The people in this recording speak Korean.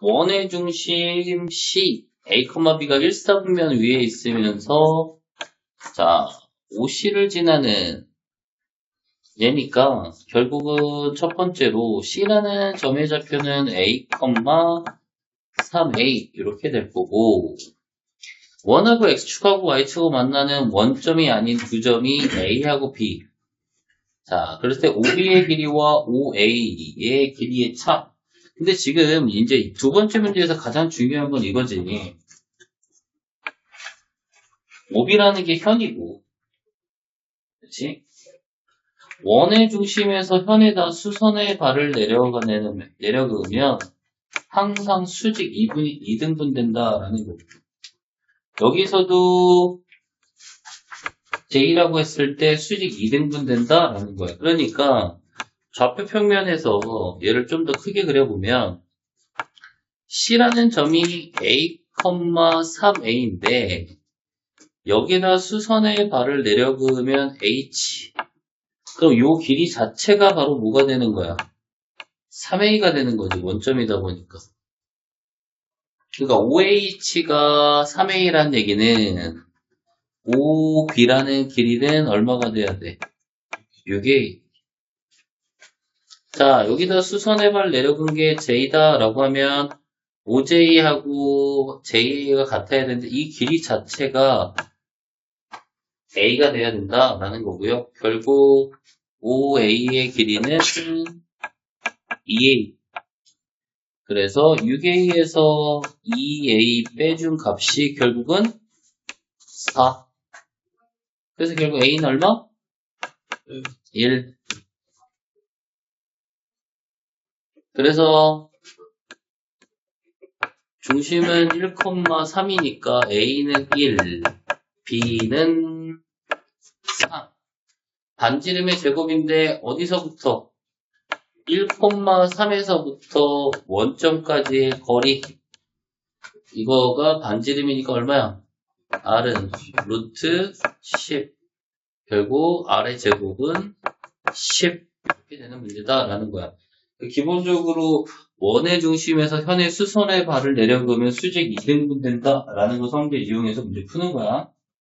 원의 중심 C, A, B가 일사분면 위에 있으면서 자, OC를 지나는 얘니까 결국은 첫 번째로 C라는 점의 좌표는 A, 3A 이렇게 될 거고 원하고 X축하고 Y축하고 만나는 원점이 아닌 두 점이 A하고 B. 자, 그랬을 때 OB의 길이와 OA의 길이의 차 근데 지금 이제 두 번째 문제에서 가장 중요한 건 이거지 OB라는 게 현이고 그렇지? 원의 중심에서 현에다 수선의 발을 내려가내는, 내려그으면 항상 수직 2분이 2등분 된다라는 거고. 여기서도 J라고 했을 때 수직 2등분 된다라는 거야. 그러니까 좌표 평면에서 얘를 좀 더 크게 그려보면 C라는 점이 A, 3A인데 여기다 수선의 발을 내려 그으면 H 그럼 요 길이 자체가 바로 뭐가 되는 거야? 3A가 되는 거지, 원점이다 보니까. 그러니까 OH가 3A라는 얘기는 OB라는 길이는 얼마가 돼야 돼? 6A. 자, 여기다 수선의 발 내려간 게 J다 라고 하면 OJ하고 JA가 같아야 되는데 이 길이 자체가 A가 돼야 된다라는 거고요. 결국 OA의 길이는 2A. 그래서 6A에서 2A 빼준 값이 결국은 4. 그래서 결국 A는 얼마? 1. 그래서 중심은 1,3이니까 A는 1, B는 3. 반지름의 제곱인데 어디서부터? 1,3에서부터 원점까지의 거리 이거가 반지름이니까 얼마야? R은 루트 10 결국 R의 제곱은 10 이렇게 되는 문제다라는 거야. 기본적으로 원의 중심에서 현의 수선의 발을 내려그으면 수직 2등분 된다라는 거 성질 이용해서 문제 푸는 거야.